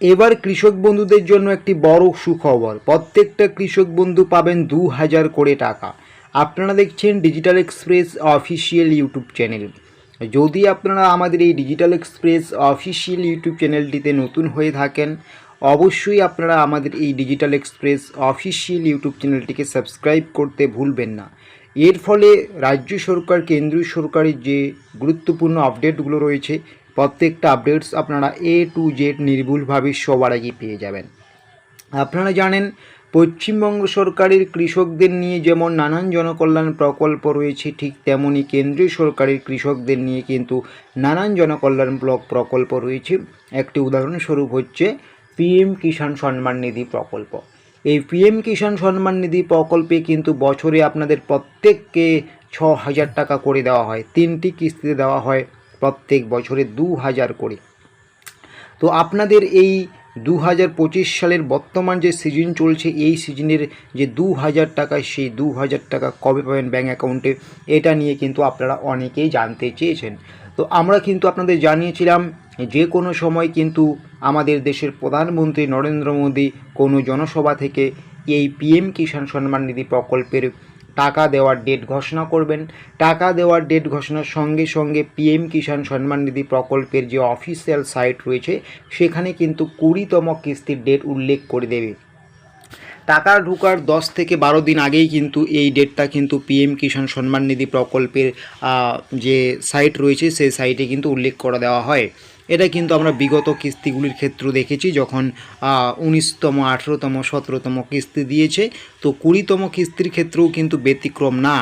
এবার কৃষক বন্ধুদের জন্য একটি বড় সুখবর। প্রত্যেকটা কৃষক বন্ধু পাবেন দু হাজার করে টাকা। আপনারা দেখছেন Digital Express official YouTube channel যদি আপনারা আমাদের এই ডিজিটাল এক্সপ্রেস অফিসিয়াল ইউটিউব চ্যানেলটিতে নতুন হয়ে থাকেন, অবশ্যই আপনারা আমাদের এই ডিজিটাল এক্সপ্রেস অফিসিয়াল ইউটিউব চ্যানেলটিকে সাবস্ক্রাইব করতে ভুলবেন না। এর ফলে রাজ্য সরকার, কেন্দ্রীয় সরকারের যে গুরুত্বপূর্ণ আপডেটগুলো রয়েছে প্রত্যেকটা আপডেটস আপনারা এ টু জেড নির্ভুলভাবে সবার আগে পেয়ে যাবেন। আপনারা জানেন, পশ্চিমবঙ্গ সরকারের কৃষকদের নিয়ে যেমন নানান জনকল্যাণ প্রকল্প রয়েছে, ঠিক তেমনই কেন্দ্রীয় সরকারের কৃষকদের নিয়ে কিন্তু নানান জনকল্যাণ ব্লক প্রকল্প রয়েছে। একটি উদাহরণস্বরূপ হচ্ছে পিএম কিষাণ সম্মান নিধি প্রকল্প। এই পিএম কিষাণ সম্মান নিধি প্রকল্পে কিন্তু বছরে আপনাদের প্রত্যেককে ছ হাজার টাকা করে দেওয়া হয়, তিনটি কিস্তিতে দেওয়া হয়। প্রত্যেক বছরে দু হাজার করে। তো আপনাদের এই দু হাজার পঁচিশ সালের বর্তমান যে সিজন চলছে, এই সিজনের যে দু হাজার টাকা, সেই দু হাজার টাকা কবে পাবেন ব্যাঙ্ক অ্যাকাউন্টে এটা নিয়ে কিন্তু আপনারা অনেকেই জানতে চেয়েছেন। তো আমরা কিন্তু আপনাদের জানিয়েছিলাম, যে কোনো সময় কিন্তু আমাদের দেশের প্রধানমন্ত্রী নরেন্দ্র মোদী কোনো জনসভা থেকে এই পিএম কিষাণ সম্মান নিধি প্রকল্পের টাকা দেওয়ার ডেট ঘোষণা করবেন। টাকা দেওয়ার ডেট ঘোষণার সঙ্গে সঙ্গে পিএম কিষাণ সম্মান নিধি প্রকল্পের যে অফিসিয়াল সাইট রয়েছে, সেখানে কিন্তু কুড়িতম কিস্তির ডেট উল্লেখ করে দেবে। টাকা ঢোকার দশ থেকে বারো দিন আগেই কিন্তু এই ডেটটা কিন্তু পিএম কিষাণ সম্মান নিধি প্রকল্পের যে সাইট রয়েছে, সেই সাইটে কিন্তু উল্লেখ করে দেওয়া হয়। এটা কিন্তু আমরা বিগত কিস্তিগুলির ক্ষেত্রে দেখেছি, যখন উনিশতম, আঠেরোতম, সতেরোতম কিস্তি দিয়েছে। তো কুড়িতম কিস্তির ক্ষেত্রেও কিন্তু ব্যতিক্রম না।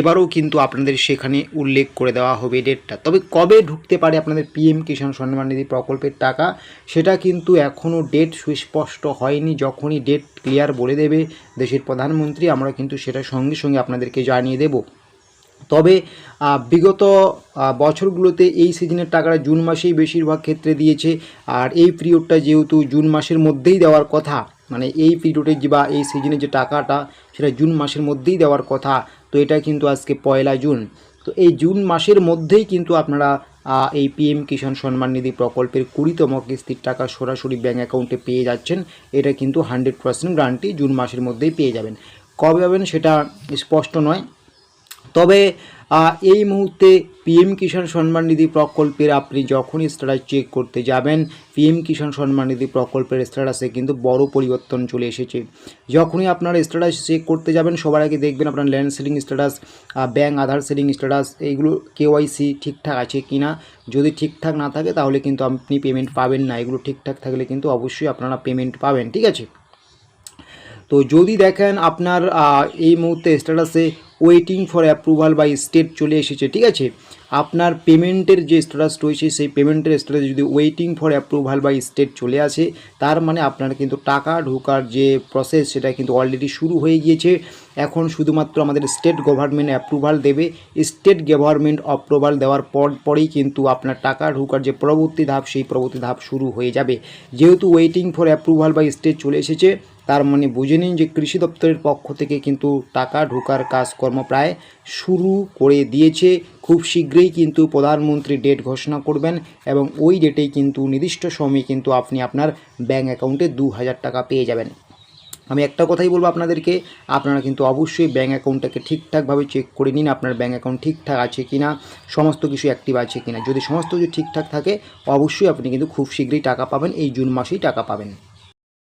এবারও কিন্তু আপনাদের সেখানে উল্লেখ করে দেওয়া হবে ডেটটা। তবে কবে ঢুকতে পারে আপনাদের পিএম কিষাণ সম্মান নিধি প্রকল্পের টাকা, সেটা কিন্তু এখনও ডেট সুস্পষ্ট হয়নি। যখনই ডেট ক্লিয়ার বলে দেবে দেশের প্রধানমন্ত্রী, আমরা কিন্তু সেটা সঙ্গে সঙ্গে আপনাদেরকে জানিয়ে দেব। তবে বিগত বছরগুলোতে এই সিজনের টাকাটা জুন মাসেই বেশিরভাগ ক্ষেত্রে দিয়েছে। আর এই পিরিয়ডটা যেহেতু জুন মাসের মধ্যেই দেওয়ার কথা মানে এই পিরিয়ডে যে বা এই সিজনে যে টাকাটা, সেটা জুন মাসের মধ্যেই দেওয়ার কথা, তো এটা কিন্তু আজকে পয়লা জুন। তো এই জুন মাসের মধ্যেই কিন্তু আপনারা এই পিএম কিষাণ সম্মান নিধি প্রকল্পের কুড়িতম কিস্তির টাকা সরাসরি ব্যাঙ্ক অ্যাকাউন্টে পেয়ে যাচ্ছেন। এটা কিন্তু হান্ড্রেড পার্সেন্ট গ্যারান্টি জুন মাসের মধ্যেই পেয়ে যাবেন। কবে পাবেন সেটা স্পষ্ট নয়। তবে এই মুহূর্তে পিএম কিষাণ সম্মান নিধি প্রকল্পের আপনি যখনই স্ট্যাটাস চেক করতে যাবেন পিএম কিষাণ সম্মান নিধি প্রকল্পের স্ট্যাটাসে কিন্তু বড় পরিবর্তন চলে এসেছে। যখনই আপনার স্ট্যাটাস চেক করতে যাবেন, সবার আগে দেখবেন আপনার land seeding status bank Aadhaar seeding status এইগুলো কেওয়াইসি ঠিকঠাক আছে কি না যদি ঠিকঠাক না থাকে, তাহলে কিন্তু আপনি পেমেন্ট পাবেন না। এগুলো ঠিকঠাক থাকলে কিন্তু অবশ্যই আপনারা পেমেন্ট পাবেন, ঠিক আছে? তো যদি দেখেন আপনার এই মুহূর্তে স্ট্যাটাসে waiting for approval by state চলে এসেছে, ঠিক আছে? আপনার পেমেন্টের যে স্ট্যাটাস রয়েছে, সেই পেমেন্টের স্ট্যাটাসে যদি waiting for approval by state চলে আসে, তার মানে আপনার কিন্তু টাকা ঢোকার যে প্রসেস সেটা কিন্তু অলরেডি শুরু হয়ে গিয়েছে। এখন শুধুমাত্র আমাদের স্টেট গভর্নমেন্ট অ্যাপ্রুভাল দেবে। স্টেট গভর্নমেন্ট অ্যাপ্রুভাল দেওয়ার পর, পরেই কিন্তু আপনার টাকা ঢোকার যে পরবর্তী ধাপ, সেই পরবর্তী ধাপ শুরু হয়ে যাবে। যেহেতু waiting for approval by state চলে এসেছে, তার মানে বুঝে নিন যে কৃষি দপ্তরের পক্ষ থেকে কিন্তু টাকা ঢোকার কাজকর্ম প্রায় শুরু করে দিয়েছে। খুব শীঘ্রই কিন্তু প্রধানমন্ত্রী ডেট ঘোষণা করবেন এবং ওই ডেটেই কিন্তু নির্দিষ্ট সময়ে কিন্তু আপনি আপনার ব্যাঙ্ক অ্যাকাউন্টে দু হাজার টাকা পেয়ে যাবেন। আমি একটা কথাই বলব আপনাদেরকে, আপনারা কিন্তু অবশ্যই ব্যাঙ্ক অ্যাকাউন্টটাকে ঠিকঠাকভাবে চেক করে নিন, আপনার ব্যাঙ্ক অ্যাকাউন্ট ঠিকঠাক আছে কি না সমস্ত কিছু অ্যাক্টিভ আছে কি না যদি সমস্ত কিছু ঠিকঠাক থাকে, অবশ্যই আপনি কিন্তু খুব শীঘ্রই টাকা পাবেন, এই জুন মাসেই টাকা পাবেন।